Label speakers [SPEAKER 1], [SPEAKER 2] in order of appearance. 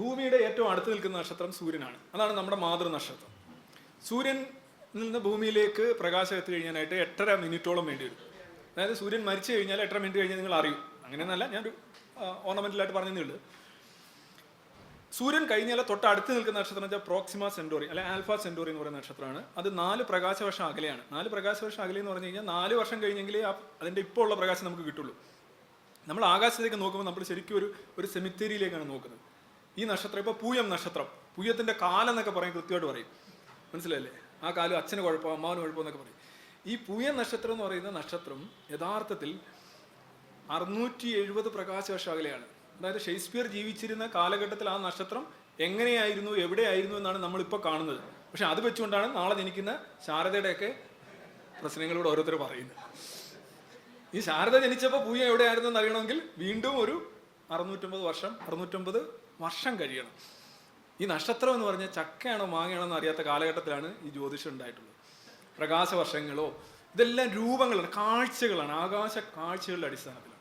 [SPEAKER 1] ഭൂമിയുടെ ഏറ്റവും അടുത്ത് നിൽക്കുന്ന നക്ഷത്രം സൂര്യനാണ്. അതാണ് നമ്മുടെ മാതൃ നക്ഷത്രം സൂര്യൻ നിന്ന് ഭൂമിയിലേക്ക് പ്രകാശം എത്തി കഴിഞ്ഞാനായിട്ട് എട്ടര മിനിറ്റോളം വേണ്ടി വരും അതായത് സൂര്യൻ മരിച്ചു കഴിഞ്ഞാൽ എട്ടര മിനിറ്റ് കഴിഞ്ഞാൽ നിങ്ങൾ അറിയും. അങ്ങനെയൊന്നല്ല ഞാനൊരു ഓർണമെന്റലായിട്ട് പറഞ്ഞതേ ഉള്ളൂ. സൂര്യൻ കഴിഞ്ഞാൽ തൊട്ട് അടുത്ത് നിൽക്കുന്ന നക്ഷത്രം വെച്ചാൽ പ്രോക്സിമ സെന്റോറി അല്ലെ ആൽഫ സെന്റോറി എന്ന് പറയുന്ന നക്ഷത്രമാണ്. അത് നാല് പ്രകാശവർഷം അകലെയാണ്. നാല് പ്രകാശവർഷം അകലെ എന്ന് പറഞ്ഞു കഴിഞ്ഞാൽ നാല് വർഷം കഴിഞ്ഞെങ്കിലേ ആ അതിന്റെ ഇപ്പോൾ ഉള്ള പ്രകാശം നമുക്ക് കിട്ടുള്ളൂ. നമ്മൾ ആകാശത്തേക്ക് നോക്കുമ്പോൾ നമ്മൾ ശരിക്കും ഒരു ഒരു സെമിത്തേരിയിലേക്കാണ് നോക്കുന്നത്. ഈ നക്ഷത്രം ഇപ്പോൾ പൂയം നക്ഷത്രം. പൂയത്തിന്റെ കാലം എന്നൊക്കെ പറയും കൃത്യമായിട്ട് പറയും. മനസ്സിലല്ലേ ആ കാലം അച്ഛന് കുഴപ്പം അമ്മാവന് കുഴപ്പം എന്നൊക്കെ പറയും. ഈ പൂയം നക്ഷത്രം എന്ന് പറയുന്ന നക്ഷത്രം യഥാർത്ഥത്തിൽ അറുന്നൂറ്റി എഴുപത് പ്രകാശവർഷം അകലെയാണ് അതായത് ഷേക്സ്പിയർ ജീവിച്ചിരുന്ന കാലഘട്ടത്തിൽ ആ നക്ഷത്രം എങ്ങനെയായിരുന്നു എവിടെയായിരുന്നു എന്നാണ് നമ്മളിപ്പോൾ കാണുന്നത്. പക്ഷെ അത് വെച്ചുകൊണ്ടാണ് നാളെ ജനിക്കുന്ന ശാരദയുടെയൊക്കെ പ്രശ്നങ്ങളോട് ഓരോരുത്തർ പറയുന്നത്. ഈ ശാരദ ജനിച്ചപ്പോൾ പൂയ എവിടെയായിരുന്നു എന്ന് അറിയണമെങ്കിൽ വീണ്ടും ഒരു അറുന്നൂറ്റമ്പത് വർഷം അറുന്നൂറ്റമ്പത് വർഷം കഴിയണം. ഈ നക്ഷത്രം എന്ന് പറഞ്ഞാൽ ചക്കയാണോ മാങ്ങയാണോ എന്ന് അറിയാത്ത കാലഘട്ടത്തിലാണ് ഈ ജ്യോതിഷം ഉണ്ടായിട്ടുള്ളത്. പ്രകാശ വർഷങ്ങളോ ഇതെല്ലാം രൂപങ്ങളാണ് കാഴ്ചകളാണ് ആകാശ കാഴ്ചകളുടെ അടിസ്ഥാനത്തിലാണ്.